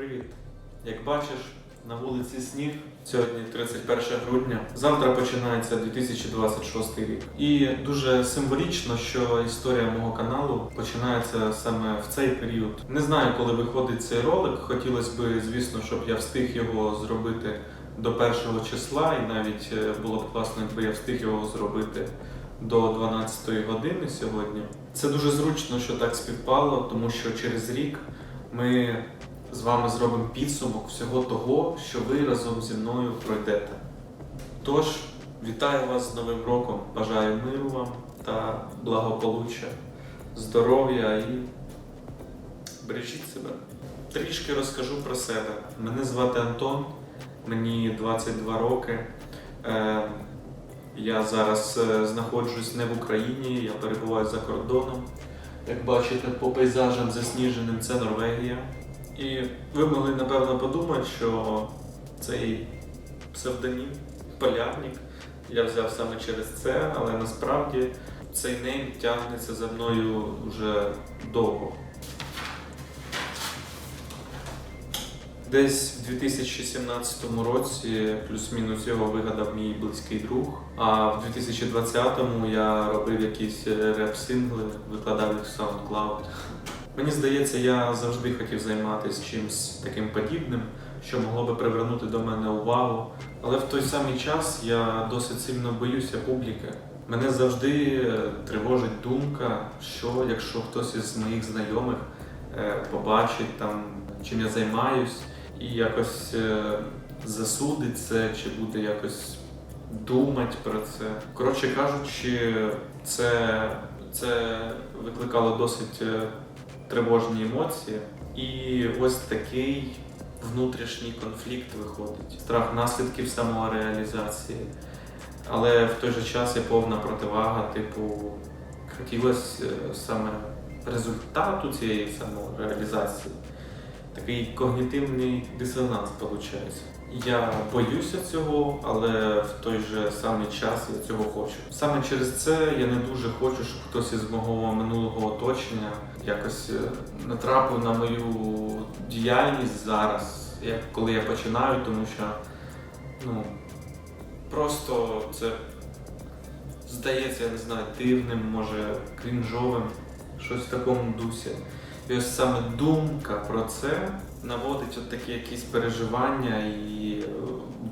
Привіт! Як бачиш, на вулиці сніг. Сьогодні 31 грудня. Завтра починається 2026 рік. І дуже символічно, що історія мого каналу починається саме в цей період. Не знаю, коли виходить цей ролик. Хотілося б, звісно, щоб я встиг його зробити до першого числа, і навіть е, було б класно, якби я встиг його зробити до 12 години сьогодні. Це дуже зручно, що так співпало, тому що через рік ми з вами зробимо підсумок всього того, що ви разом зі мною пройдете. Тож, вітаю вас з Новим роком! Бажаю миру вам та благополуччя, здоров'я і бережіть себе. Трішки розкажу про себе. Мене звати Антон, мені 22 роки. Е, я зараз е, знаходжусь не в Україні, я перебуваю за кордоном. Як бачите, по пейзажам засніженим це Норвегія. І ви могли напевно подумати, що цей псевдонім полярник я взяв саме через це, але насправді цей нейм тягнеться за мною вже довго. Десь в 2017 році плюс-мінус його вигадав мій близький друг. А в 2020-му я робив якісь реп-сингли, викладав їх в SoundCloud. Мені здається, я завжди хотів займатися чимось таким подібним, що могло би привернути до мене увагу. Але в той самий час я досить сильно боюся публіки. Мене завжди е, тривожить думка, що якщо хтось із моїх знайомих е, побачить там, чим я займаюсь, і якось е, засудить це, чи буде якось думати про це. Коротше кажучи, це, це викликало досить тривожні емоції. І ось такий внутрішній конфлікт виходить. Страх наслідків самореалізації. Але в той же час є повна противага, типу, хотілося е, саме результату цієї самореалізації. Такий когнітивний дисонанс виходить. Я боюся цього, але в той же самий час я цього хочу. Саме через це я не дуже хочу, щоб хтось із мого минулого оточення якось е, натрапив на мою діяльність зараз, як коли я починаю, тому що ну просто це здається, я не знаю, дивним, може, крінжовим, щось в такому дусі. І ось саме думка про це наводить от такі якісь переживання і е,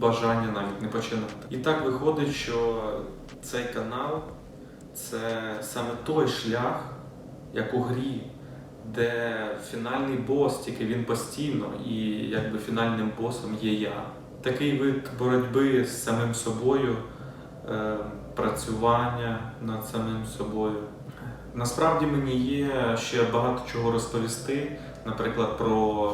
бажання навіть не починати. І так виходить, що цей канал це саме той шлях, як у грі, де фінальний бос, тільки він постійно, і якби фінальним босом є я. Такий вид боротьби з самим собою, е, працювання над самим собою. Насправді мені є ще багато чого розповісти, наприклад, про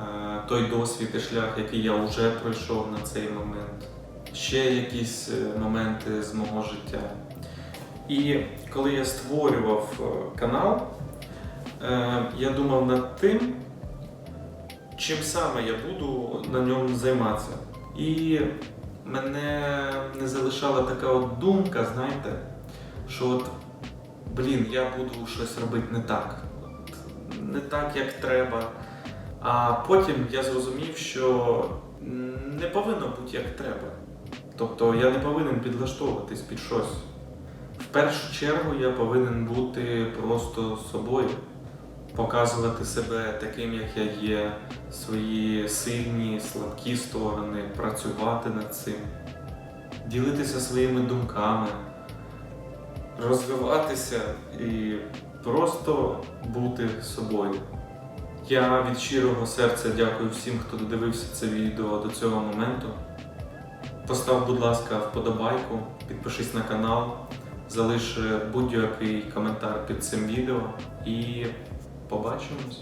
е, той досвід і шлях, який я вже пройшов на цей момент, ще якісь е, моменти з мого життя. І коли я створював е, канал, я думав над тим, чим саме я буду на ньому займатися. І мене не залишала така от думка, знаєте, що от блін, я буду щось робити не так. Не так, як треба. А потім я зрозумів, що не повинно бути як треба. Тобто я не повинен підлаштовуватись під щось. В першу чергу я повинен бути просто собою, показувати себе таким, як я є, свої сильні, слабкі сторони, працювати над цим, ділитися своїми думками розвиватися і просто бути собою. Я від щирого серця дякую всім, хто додивився це відео до цього моменту. Постав, будь ласка, вподобайку, підпишись на канал, залиш будь-який коментар під цим відео і побачимось.